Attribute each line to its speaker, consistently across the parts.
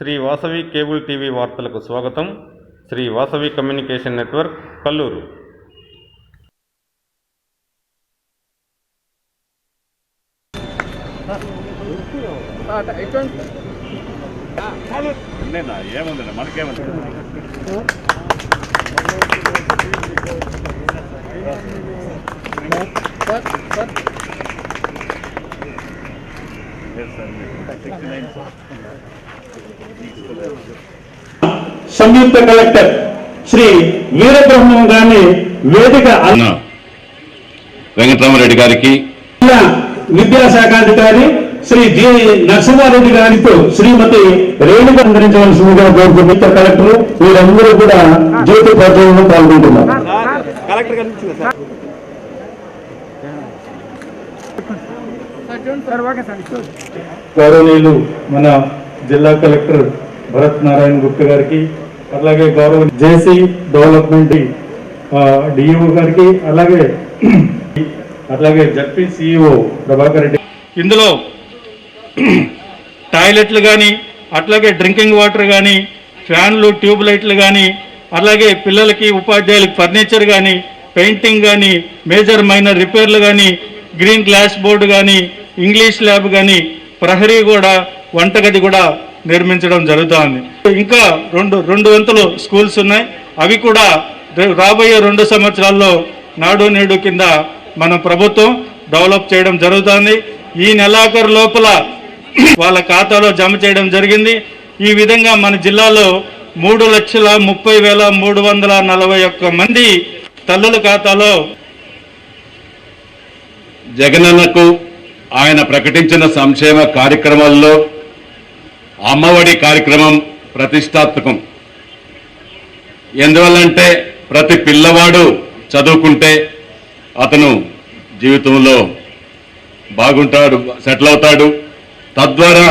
Speaker 1: Shri Vasavi cable TV వార్తలకు స్వాగతం. Shri Vasavi communication network Kalluru.
Speaker 2: Sixty nine sir
Speaker 3: సంయుక్త collector Shri Veerabrahmam గారిని వేదిక
Speaker 2: వెంకటరామరెడ్డి గారికి
Speaker 3: జిల్లా విద్యాశాఖ అధికారి శ్రీ జి నరసింహారెడ్డి గారితో శ్రీమతి రేణుక అందించవలసిందిగా కోరుకుంటున్న కలెక్టర్ వీరందరూ కూడా జ్యోతి ప్రజలను పాల్గొంటున్నారు. గౌరవనీయులు మన జిల్లా కలెక్టర్ భరత్ నారాయణ గుప్త గారికి అలాగే గౌరవ జేసీ డెవలప్మెంట్ డిఈఓ గారికి అలాగే అలాగే జడ్పీ సిఇఓ ప్రభాకర్ రెడ్డి.
Speaker 4: ఇందులో టాయిలెట్లు కానీ అట్లాగే డ్రింకింగ్ వాటర్ కానీ ఫ్యాన్లు ట్యూబ్ లైట్లు కానీ అలాగే పిల్లలకి ఉపాధ్యాయులకి ఫర్నిచర్ కానీ పెయింటింగ్ కానీ మేజర్ మైనర్ రిపేర్లు కానీ గ్రీన్ గ్లాస్ బోర్డు కానీ ఇంగ్లీష్ ల్యాబ్ కానీ ప్రహరీ కూడా వంటగది కూడా నిర్మించడం జరుగుతోంది. ఇంకా రెండు రెండు వంతులు స్కూల్స్ ఉన్నాయి. అవి కూడా రాబోయే రెండు సంవత్సరాల్లో నాడు నేడు కింద మన ప్రభుత్వం డెవలప్ చేయడం జరుగుతోంది. ఈ నెలాఖరు లోపల వాళ్ళ ఖాతాలో జమ చేయడం జరిగింది. ఈ విధంగా మన జిల్లాలో మూడు లక్షల ముప్పై వేల మూడు వందల నలభై ఒక్క మంది తల్లుల ఖాతాలో
Speaker 2: జగనన్నకు ఆయన ప్రకటించిన సంక్షేమ కార్యక్రమాల్లో అమ్మఒడి కార్యక్రమం ప్రతిష్టాత్మకం. ఎందువల్లంటే ప్రతి పిల్లవాడు చదువుకుంటే అతను జీవితంలో బాగుంటాడు సెటిల్ అవుతాడు తద్వారా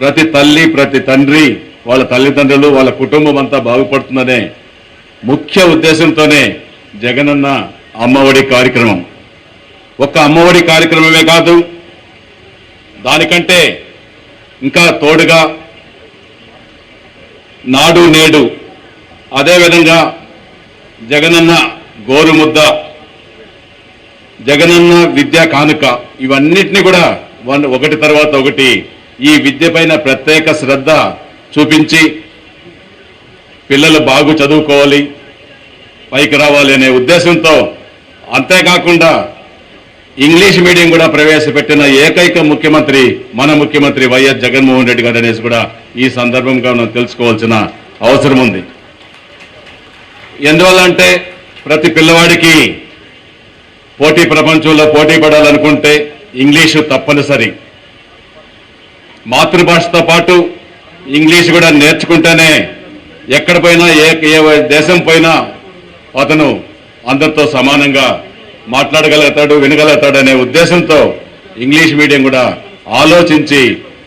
Speaker 2: ప్రతి తల్లి ప్రతి తండ్రి వాళ్ళ తల్లిదండ్రులు వాళ్ళ కుటుంబం అంతా బాగుపడుతుందనే ముఖ్య ఉద్దేశంతోనే జగనన్న అమ్మఒడి కార్యక్రమం. ఒక్క అమ్మఒడి కార్యక్రమమే కాదు దానికంటే ఇంకా తోడుగా నాడు నేడు అదేవిధంగా జగనన్న గోరుముద్ద జగనన్న విద్యా కానుక ఇవన్నిటిని కూడా వన్- ఒకటి తర్వాత ఒకటి ఈ విద్యపైన ప్రత్యేక శ్రద్ధ చూపించి పిల్లలు బాగు చదువుకోవాలి పైకి రావాలి అనే ఉద్దేశంతో అంతేకాకుండా ఇంగ్లీష్ మీడియం కూడా ప్రవేశపెట్టిన ఏకైక ముఖ్యమంత్రి మన ముఖ్యమంత్రి వైఎస్ జగన్మోహన్ రెడ్డి గారు అనేసి కూడా ఈ సందర్భంగా మనం తెలుసుకోవాల్సిన అవసరం ఉంది. ఎందువల్ల అంటే ప్రతి పిల్లవాడికి పోటీ ప్రపంచంలో పోటీ పడాలనుకుంటే ఇంగ్లీషు తప్పనిసరి. మాతృభాషతో పాటు ఇంగ్లీష్ కూడా నేర్చుకుంటేనే ఎక్కడ పోయినా ఏ ఏ దేశం పోయినా అతను అందరితో సమానంగా మాట్లాడగలుగుతాడు వినగలుగుతాడు అనే ఉద్దేశంతో ఇంగ్లీష్ మీడియం కూడా ఆలోచించి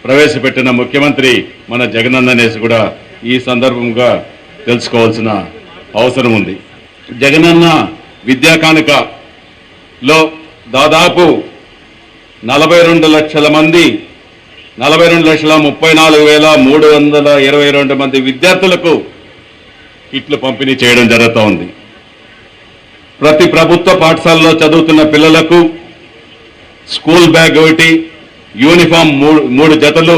Speaker 2: ప్రవేశపెట్టిన ముఖ్యమంత్రి మన జగనన్న అనేసి కూడా ఈ సందర్భంగా తెలుసుకోవాల్సిన అవసరం ఉంది. జగనన్న విద్యా కానుకలో దాదాపు నలభై రెండు లక్షల మంది నలభై రెండు లక్షల ముప్పై నాలుగు వేల మూడు వందల ఇరవై రెండు మంది విద్యార్థులకు కిట్లు పంపిణీ చేయడం జరుగుతూ ఉంది ప్రతి ప్రభుత్వ పాఠశాలలో చదువుతున్న పిల్లలకు స్కూల్ బ్యాగ్ ఒకటి యూనిఫామ్ మూడు మూడు జతలు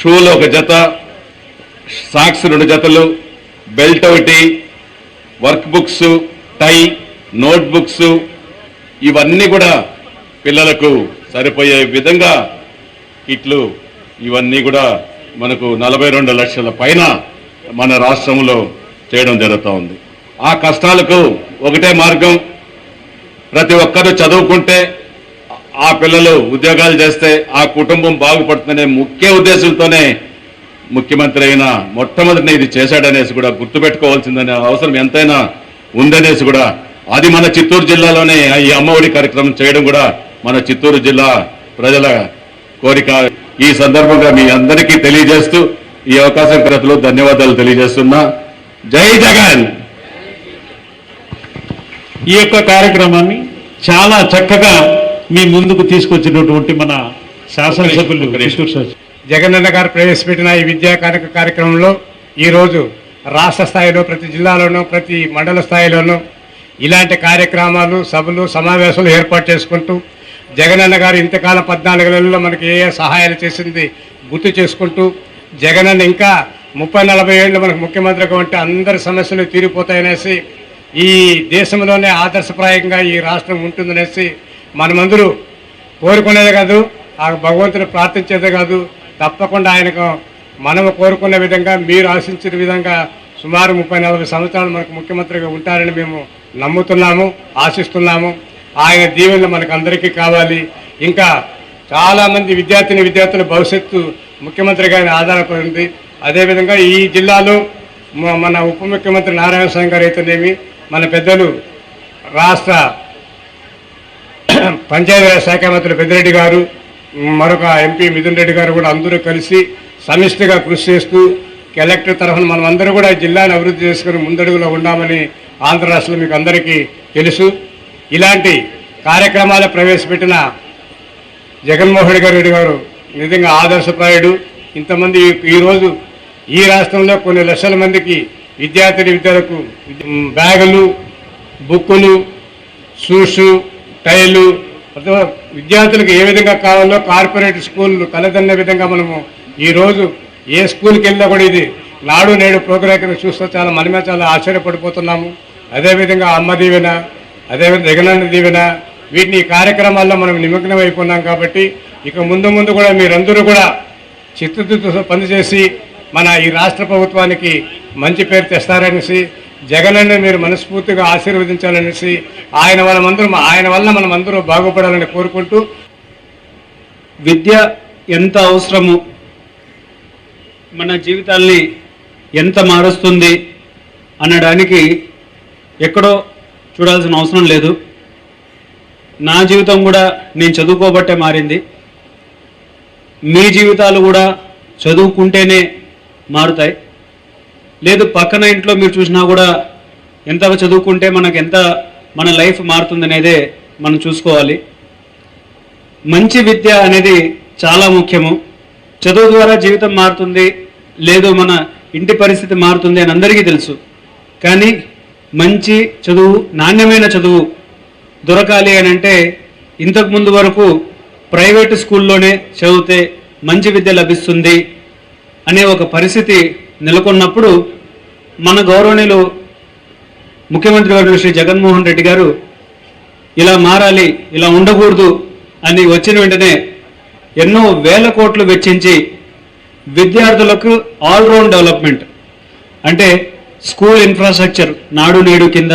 Speaker 2: షూలు ఒక జత సాక్స్ రెండు జతలు బెల్ట్ ఒకటి work books tie note books ఇవన్నీ కూడా పిల్లలకు సరిపోయే విధంగా కిట్లు. ఇవన్నీ కూడా మనకు నలభై రెండు లక్షల పైన మన రాష్ట్రంలో చేయడం జరుగుతూ ఉంది. ఆ కష్టాలకు ఒకటే మార్గం. ప్రతి ఒక్కరూ చదువుకుంటే ఆ పిల్లలు ఉద్యోగాలు చేస్తే ఆ కుటుంబం బాగుపడుతుందనే ముఖ్య ఉద్దేశంతోనే ముఖ్యమంత్రి అయిన మొట్టమొదటిని ఇది చేశాడనేసి కూడా గుర్తుపెట్టుకోవాల్సిందనే అవసరం ఎంతైనా ఉందనేసి కూడా అది మన చిత్తూరు జిల్లాలోనే ఈ అమ్మఒడి కార్యక్రమం చేయడం కూడా మన చిత్తూరు జిల్లా ప్రజల కోరిక. ఈ సందర్భంగా మీ అందరికీ తెలియజేస్తూ ఈ అవకాశం కృతలు ధన్యవాదాలు తెలియజేస్తున్నా. జై జగన్!
Speaker 3: ఈ యొక్క కార్యక్రమాన్ని చాలా చక్కగా మీ ముందుకు తీసుకొచ్చినటువంటి మన శాసనసభ్యులు
Speaker 5: జగనన్న గారు ప్రవేశపెట్టిన ఈ విద్యా కారక కార్యక్రమంలో ఈరోజు రాష్ట్ర స్థాయిలో ప్రతి జిల్లాలోనూ ప్రతి మండల స్థాయిలోనూ ఇలాంటి కార్యక్రమాలు సభలు సమావేశాలు ఏర్పాటు చేసుకుంటూ జగనన్న గారు ఇంతకాలం పద్నాలుగు నెలల్లో మనకి ఏ ఏ సహాయాలు చేసింది గుర్తు చేసుకుంటూ జగనన్న ఇంకా ముప్పై నలభై ఏళ్ళు మనకు ముఖ్యమంత్రిగా ఉంటే అందరి సమస్యలు తీరిపోతాయనేసి ఈ దేశంలోనే ఆదర్శప్రాయంగా ఈ రాష్ట్రం ఉంటుందనేసి మనమందరూ కోరుకునేదే కాదు ఆ భగవంతుని ప్రార్థించేదే కాదు తప్పకుండా ఆయనకు మనము కోరుకున్న విధంగా మీరు ఆశించిన విధంగా సుమారు ముప్పై నలభై సంవత్సరాలు మనకు ముఖ్యమంత్రిగా ఉంటారని మేము నమ్ముతున్నాము ఆశిస్తున్నాము. ఆయన దీవెనలు మనకు అందరికీ కావాలి. ఇంకా చాలామంది విద్యార్థిని విద్యార్థుల భవిష్యత్తు ముఖ్యమంత్రిగా ఆయన ఆధారపడి ఉంది. అదేవిధంగా ఈ జిల్లాలో మన ఉప ముఖ్యమంత్రి నారాయణ స్వామి గారు అయితేనేమి మన పెద్దలు రాష్ట్ర పంచాయతీరాజ్ శాఖ మంత్రి పెద్దిరెడ్డి గారు మరొక ఎంపీ మిథున్ రెడ్డి గారు కూడా అందరూ కలిసి సమిష్టిగా కృషి చేస్తూ కలెక్టర్ తరఫున మనం అందరూ కూడా జిల్లాను అభివృద్ధి చేసుకుని ముందడుగులో ఉన్నామని ఆంధ్ర రాష్ట్రంలో మీకు అందరికీ తెలుసు. ఇలాంటి కార్యక్రమాలు ప్రవేశపెట్టిన జగన్మోహన్ రెడ్డి గారు నిజంగా ఆదర్శప్రాయుడు. ఇంతమంది ఈరోజు ఈ రాష్ట్రంలో కొన్ని లక్షల మందికి విద్యార్థిని విద్యార్థులకు బ్యాగులు బుక్కులు షూస్ టైలు విద్యార్థులకు ఏ విధంగా కావాలో కార్పొరేట్ స్కూళ్ళు కలదన్న విధంగా మనము ఈరోజు ఏ స్కూల్కి వెళ్ళినా కూడా ఇది నాడు నేడు ప్రోగ్రాం చూస్తే చాలా మనమే చాలా ఆశ్చర్యపడిపోతున్నాము. అదేవిధంగా అమ్మ దీవెన అదేవిధంగా జగనన్న దీవెన వీటిని ఈ కార్యక్రమాల్లో మనం నిమగ్నం అయిపోన్నాం కాబట్టి ఇక ముందు ముందు కూడా మీరందరూ కూడా చిత్తశుద్ధితో పనిచేసి మన ఈ రాష్ట్ర ప్రభుత్వానికి మంచి పేరు తెస్తారనేసి జగనన్న మీరు మనస్ఫూర్తిగా ఆశీర్వదించాలనేసి ఆయన మనమందరం ఆయన వల్ల మనం అందరూ బాగుపడాలని కోరుకుంటూ
Speaker 6: విద్య ఎంత అవసరము? మన జీవితాల్ని ఎంత మారుస్తుంది? అనడానికి ఎక్కడో చూడాల్సిన అవసరం లేదు. నా జీవితం కూడా నేను చదువుకోబట్టే మారింది. మీ జీవితాలు కూడా చదువుకుంటేనే మారుతాయి. లేదు పక్కన ఇంట్లో మీరు చూసినా కూడా ఎంత చదువుకుంటే మనకు ఎంత మన లైఫ్ మారుతుందనేదే మనం చూసుకోవాలి. మంచి విద్య అనేది చాలా ముఖ్యము. చదువు ద్వారా జీవితం మారుతుంది లేదు మన ఇంటి పరిస్థితి మారుతుంది అని అందరికీ తెలుసు. కానీ మంచి చదువు నాణ్యమైన చదువు దొరకాలి అని అంటే ఇంతకుముందు వరకు ప్రైవేటు స్కూల్లోనే చదివితే మంచి విద్య లభిస్తుంది. అనే ఒక పరిస్థితి నెలకొన్నప్పుడు మన గౌరవనీయులు ముఖ్యమంత్రి గారు శ్రీ జగన్మోహన్ రెడ్డి గారు ఇలా మారాలి ఇలా ఉండకూడదు అని వచ్చిన వెంటనే ఎన్నో వేల కోట్లు వెచ్చించి విద్యార్థులకు ఆల్రౌండ్ డెవలప్మెంట్ అంటే స్కూల్ ఇన్ఫ్రాస్ట్రక్చర్ నాడు నేడు కింద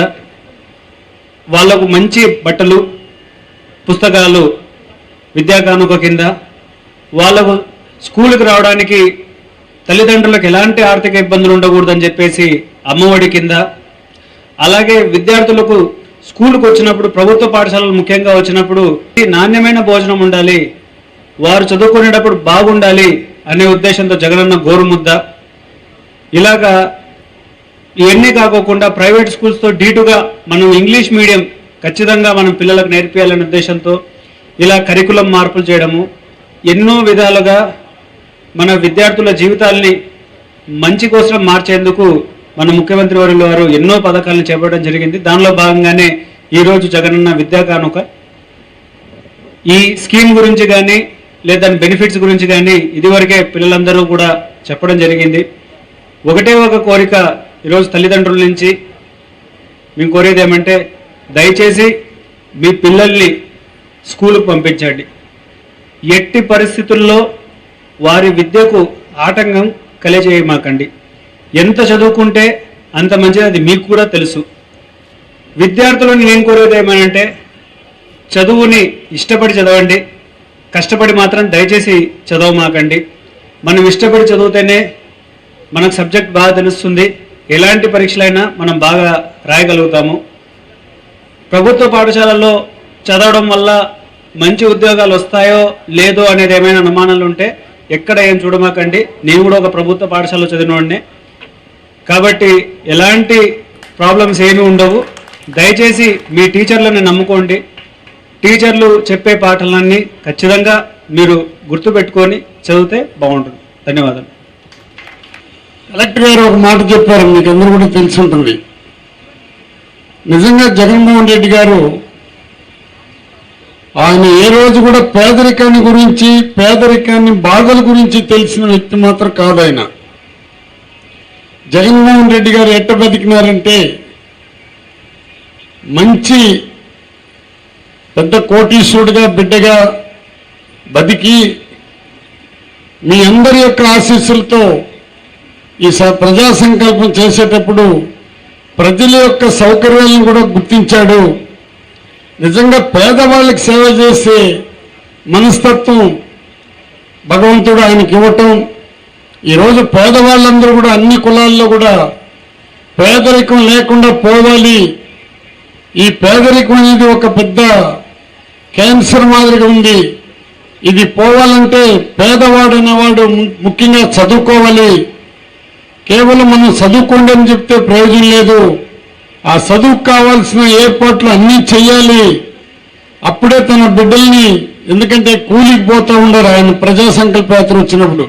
Speaker 6: వాళ్ళకు మంచి బట్టలు పుస్తకాలు విద్యా కానుక కింద వాళ్ళకు స్కూల్కి రావడానికి తల్లిదండ్రులకు ఎలాంటి ఆర్థిక ఇబ్బందులు ఉండకూడదని చెప్పేసి అమ్మఒడి కింద అలాగే విద్యార్థులకు స్కూల్కి వచ్చినప్పుడు ప్రభుత్వ పాఠశాలలు ముఖ్యంగా వచ్చినప్పుడు నాణ్యమైన భోజనం ఉండాలి వారు చదువుకునేటప్పుడు బాగుండాలి అనే ఉద్దేశంతో జగనన్న గోరుముద్ద. ఇలాగా ఇవన్నీ కాకోకుండా ప్రైవేట్ స్కూల్స్తో డీటుగా మనం ఇంగ్లీష్ మీడియం ఖచ్చితంగా మనం పిల్లలకు నేర్పించాలనే ఉద్దేశంతో ఇలా కరికులం మార్పులు చేయడము ఎన్నో విధాలుగా మన విద్యార్థుల జీవితాల్ని మంచి కోసం మార్చేందుకు మన ముఖ్యమంత్రి వర్యులు వారు ఎన్నో పథకాలను చేపట్టడం జరిగింది. దానిలో భాగంగానే ఈరోజు జగనన్న విద్యా కానుక. ఈ స్కీమ్ గురించి కానీ లేదా దాని బెనిఫిట్స్ గురించి కానీ ఇదివరకే పిల్లలందరూ కూడా చెప్పడం జరిగింది. ఒకటే ఒక కోరిక ఈరోజు తల్లిదండ్రుల నుంచి. మేము కోరేది ఏమంటే దయచేసి మీ పిల్లల్ని స్కూల్కి పంపించండి. ఎట్టి పరిస్థితుల్లో వారి విద్యకు ఆటంకం కలిగజేయమాకండి ఎంత చదువుకుంటే అంత మంచిది అది మీకు కూడా తెలుసు. విద్యార్థులను నేను కోరేది ఏమనంటే చదువుని ఇష్టపడి చదవండి. కష్టపడి మాత్రం దయచేసి చదవమాకండి. మనం ఇష్టపడి చదివితేనే మనకు సబ్జెక్ట్ బాగా తెలుస్తుంది. ఎలాంటి పరీక్షలైనా మనం బాగా రాయగలుగుతాము. ప్రభుత్వ పాఠశాలల్లో చదవడం వల్ల మంచి ఉద్యోగాలు వస్తాయో లేదో అనేది ఏమైనా అనుమానాలు ఉంటే ఎక్కడ ఏం చూడమాకండి. నేను కూడా ఒక ప్రభుత్వ పాఠశాలలో చదివినవాడినే కాబట్టి ఎలాంటి ప్రాబ్లమ్స్ ఏమీ ఉండవు. దయచేసి మీ టీచర్లను నమ్ముకోండి. టీచర్లు చెప్పే పాఠాలన్నీ ఖచ్చితంగా మీరు గుర్తుపెట్టుకొని చదివితే బాగుంటుంది. ధన్యవాదాలు.
Speaker 7: కలెక్టర్ గారు ఒక మాట చెప్పారు. మీకు అందరూ కూడా తెలిసి ఉంటుంది. నిజంగా జగన్మోహన్ రెడ్డి గారు ఆయన ఏ రోజు కూడా పేదరికాన్ని గురించి పేదరికాన్ని బాధల గురించి తెలిసిన వ్యక్తి మాత్రం కాదు ఆయన జగన్మోహన్ రెడ్డి గారు ఎట్ట బతికినారంటే మంచి పెద్ద కోటీశ్వరుడిగా బిడ్డగా బతికి మీ అందరి యొక్క ఆశీస్సులతో ఈ స- ప్రజా సంకల్పం చేసేటప్పుడు ప్రజల యొక్క సౌకర్యాలను కూడా గుర్తించాడు. నిజంగా పేదవాళ్ళకి సేవ చేసే మనస్తత్వం భగవంతుడు ఆయనకి ఇవ్వటం ఈరోజు పేదవాళ్ళందరూ కూడా అన్ని కులాల్లో కూడా పేదరికం లేకుండా పోవాలి. ఈ పేదరికం అనేది ఒక పెద్ద క్యాన్సర్ మాదిరిగా ఉంది. ఇది పోవాలంటే పేదవాడు అనేవాడు ము- ముఖ్యంగా చదువుకోవాలి. కేవలం మనం చదువుకోండి అని చెప్తే ప్రయోజనం లేదు. ఆ చదువుకు కావాల్సిన ఏర్పాట్లు అన్నీ చేయాలి అప్పుడే తన బిడ్డల్ని ఎందుకంటే కూలికి పోతూ ఉండరు ఆయన ప్రజా సంకల్పయాత్ర వచ్చినప్పుడు.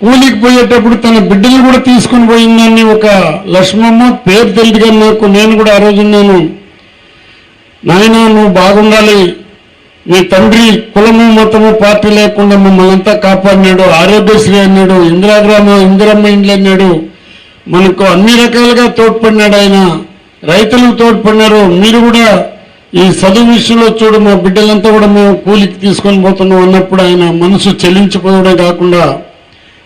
Speaker 7: కూలికి పోయేటప్పుడు తన బిడ్డలు కూడా తీసుకుని పోయిందని ఒక లక్ష్మమ్మ పేరు తెలియదు కానీ నాకు నేను కూడా ఆ రోజు నేను నాయన నువ్వు బాగుండాలి. నీ తండ్రి కులము మతము పార్టీ లేకుండా మిమ్మల్ని అంతా కాపాడినాడు ఆరోగ్యశ్రీ అన్నాడు ఇందిరాగ్రామ ఇందిరమ్మ ఇండ్లు అన్నాడు మనకు అన్ని రకాలుగా తోడ్పడినాడు ఆయన. రైతులకు తోడ్పడినారు. మీరు కూడా ఈ చదువు విషయంలో చూడు మా బిడ్డలంతా కూడా మేము కూలికి తీసుకొని పోతున్నాం అన్నప్పుడు ఆయన మనసు చెల్లించుకోవడం కాకుండా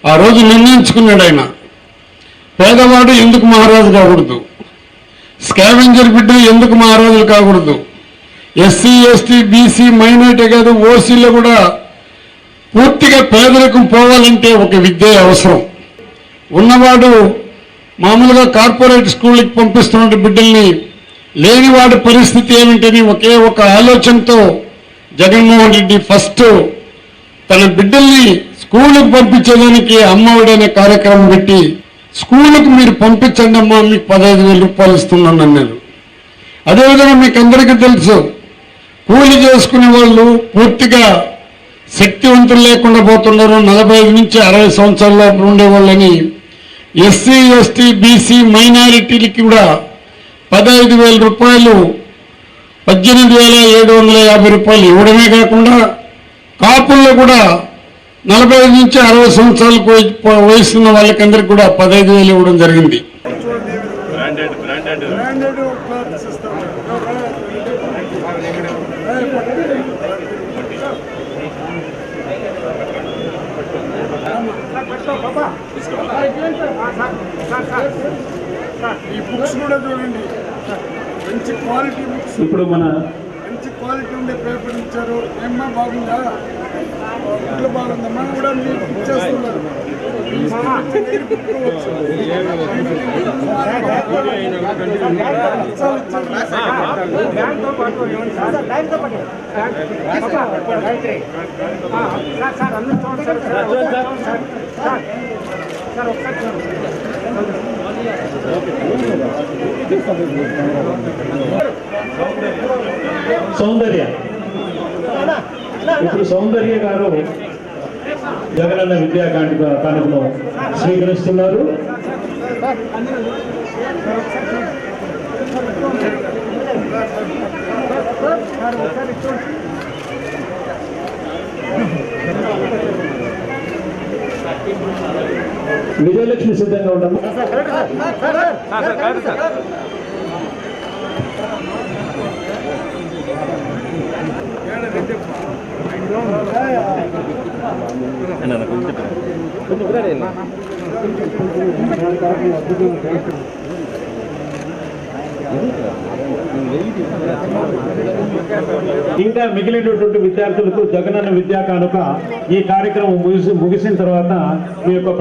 Speaker 7: ఆ రోజు నిర్ణయించుకున్నాడు ఆయన. పేదవాడు ఎందుకు మహారాజు కాకూడదు? స్కావెంజర్ బిడ్డ ఎందుకు మహారాజులు కాకూడదు? ఎస్సీ ఎస్టీ బీసీ మైనార్టీ కాదు ఓసీలో కూడా పూర్తిగా పేదరికం పోవాలంటే ఒక విద్య అవసరం. ఉన్నవాడు మామూలుగా కార్పొరేట్ స్కూల్కి పంపిస్తున్న బిడ్డల్ని లేనివాడి పరిస్థితి ఏమిటని ఒకే ఒక ఆలోచనతో జగన్మోహన్ రెడ్డి ఫస్ట్ తన బిడ్డల్ని స్కూలుకు పంపించేదానికి అమ్మఒడనే అనే కార్యక్రమం పెట్టి స్కూళ్ళకు మీరు పంపించండి అమ్మా మీకు పదహైదు వేల రూపాయలు ఇస్తున్నాను అన్నారు. అదేవిధంగా మీకు అందరికీ తెలుసు కూలి చేసుకునే వాళ్ళు పూర్తిగా శక్తివంతులు లేకుండా పోతున్నారు. నలభై నుంచి అరవై సంవత్సరాల లోపల ఉండేవాళ్ళని ఎస్సీ ఎస్టీ బీసీ మైనారిటీలకి కూడా పదహైదు వేల రూపాయలు పద్దెనిమిది వేల ఏడు వందల యాభై రూపాయలు ఇవ్వడమే కాకుండా కాపుల్లో కూడా నలభై ఐదు నుంచి అరవై సంవత్సరాలకు వయసున్న వాళ్ళకందరికీ కూడా పదహైదు వేలు ఇవ్వడం జరిగింది.
Speaker 8: బుక్స్ కూడా చూడండి మంచి క్వాలిటీ బుక్స్
Speaker 3: ఇప్పుడు మన
Speaker 8: మంచి క్వాలిటీ ఉండే పేపర్ ఇచ్చారు ఏమ్మా బాగుందా ఇట్లా బాగుందమ్మా కూడా మీకు ఇచ్చేస్తున్నారు మీ ఇష్టం వచ్చిన దగ్గర పెట్టుకోవచ్చు.
Speaker 3: సౌందర్య. ఇప్పుడు సౌందర్య గారు జగనన్న విద్యా కానుక కానుకను స్వీకరిస్తున్నారు. విజయలక్ష్మి సిద్ధంగా ఉండము ఇంకా మిగిలినటువంటి విద్యార్థులకు జగనన్న విద్యా కానుక ఈ కార్యక్రమం ముగిసి ముగిసిన తర్వాత మీ యొక్క